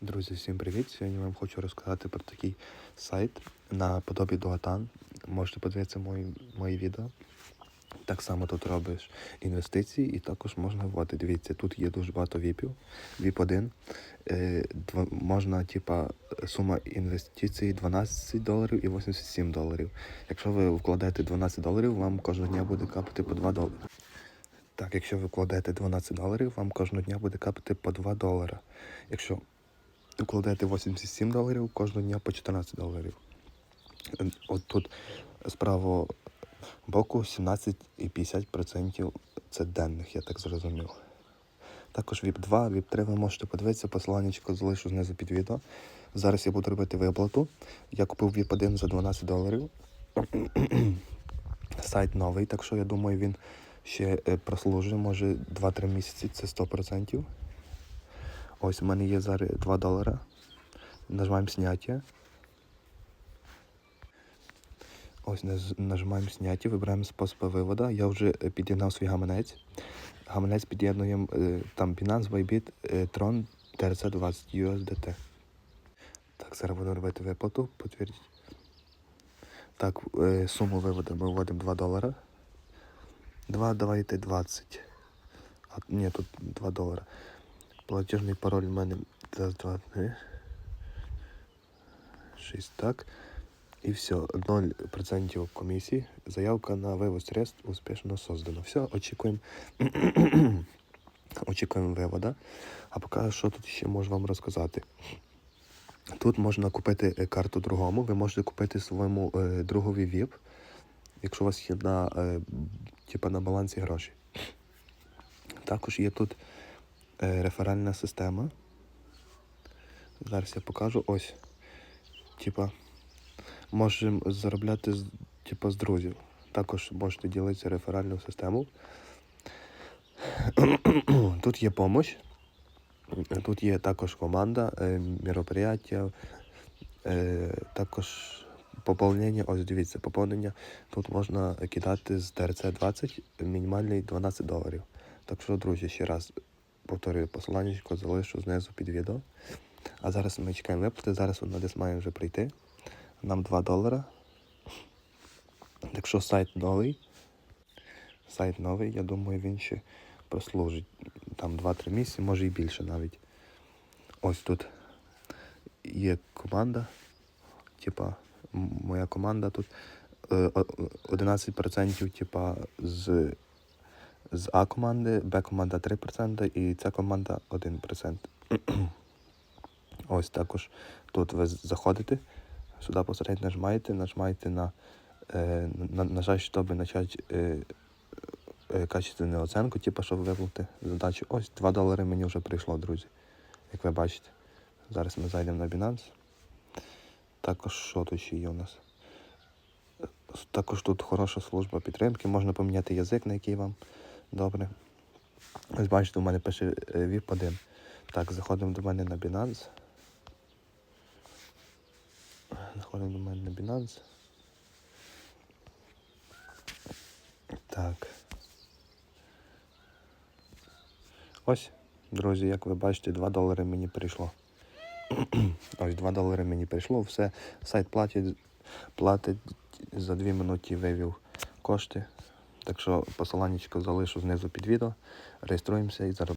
Друзі, всім привіт! Сьогодні вам хочу розказати про такий сайт на подобі Дуатан. Можете подивитися мої, мої відео. Так само тут робиш інвестиції і також можна вводити. Дивіться, тут є дуже багато віпів. Віп 1. Е, можна, типа, сума інвестицій 12 доларів і 87 доларів. Якщо ви вкладаєте 12 доларів, вам кожного дня буде капати по 2 долари. Так, якщо ви вкладаєте 12 доларів, вам кожного дня буде капати по 2 долара. Якщо вкладаєте 87 доларів, кожного дня по 14 доларів. Е, От тут з правого боку 17,50% це денних, я так зрозумів. Також VIP 2, VIP 3 ви можете подивитися, посиланнячко залишу знизу під відео. Зараз я буду робити виплату. Я купив VIP 1 за 12 доларів. Сайт новий, так що я думаю, він ще е, прослужить, може 2-3 місяці, це 100%. Ось у мене є зараз 2 долара. Нажимаємо зняття. Ось нажимаємо зняття, вибираємо спосіб виводу. Я вже під'єднав свій гаманець. Гаманець під'єднуємо е, там Binance, Bybit, е, Tron, TRC20 USDT. Так, зараз буду робити виплату, підтвердіть. Так, е, суму виводу ми вводимо 2 долара. 2, давайте 20. А, ні, тут 2 долара. Платіжний пароль в мене раз, два, три. Шість, так. І все, 0% комісії. Заявка на вивоз средств успішно создана. Все, очікуємо. очікуємо вивода. А поки що тут ще можу вам розказати. Тут можна купити е, карту другому, ви можете купити своєму е, другові VIP, якщо у вас є на, е, типа на балансі гроші. Також є тут реферальна система. Зараз я покажу ось. Типа, можемо заробляти з, типа, з друзів. Також можете ділитися реферальну систему. Тут є помощь. Тут є також команда, е, мероприятия, е, також поповнення. Ось дивіться, поповнення. Тут можна кидати з ТРЦ-20 мінімальний 12 доларів. Так що, друзі, ще раз повторюю посилання, залишу знизу під відео. А зараз ми чекаємо виплати. Зараз вона десь має вже прийти. Нам 2 долара. Якщо сайт новий, сайт новий, я думаю, він ще прослужить там 2-3 місяці, може і більше навіть. Ось тут є команда. Типа, моя команда тут е, о- о- 11% типа, з, з А команди, Б команда 3% і С команда 1%. Ось також тут ви заходите, сюди посередньо нажимаєте, нажимаєте на, е, на, нажать, щоб почати е, е, качественну оценку, типу, щоб виплати задачу. Ось 2 долари мені вже прийшло, друзі. Як ви бачите. Зараз ми зайдемо на Binance. Також що тут ще є у нас? Е, Також тут хороша служба підтримки. Можна поміняти язик, на який вам добре. Ось бачите, у мене пише е, VIP 1. Так, заходимо до мене на Binance. Заходимо до мене на Binance. Так. Ось, друзі, як ви бачите, 2 долари мені прийшло. Ось 2 долари мені прийшло. Все, сайт платить, платить за 2 минуті вивів кошти. Так що посиланнячко залишу знизу під відео. Реєструємося і зараз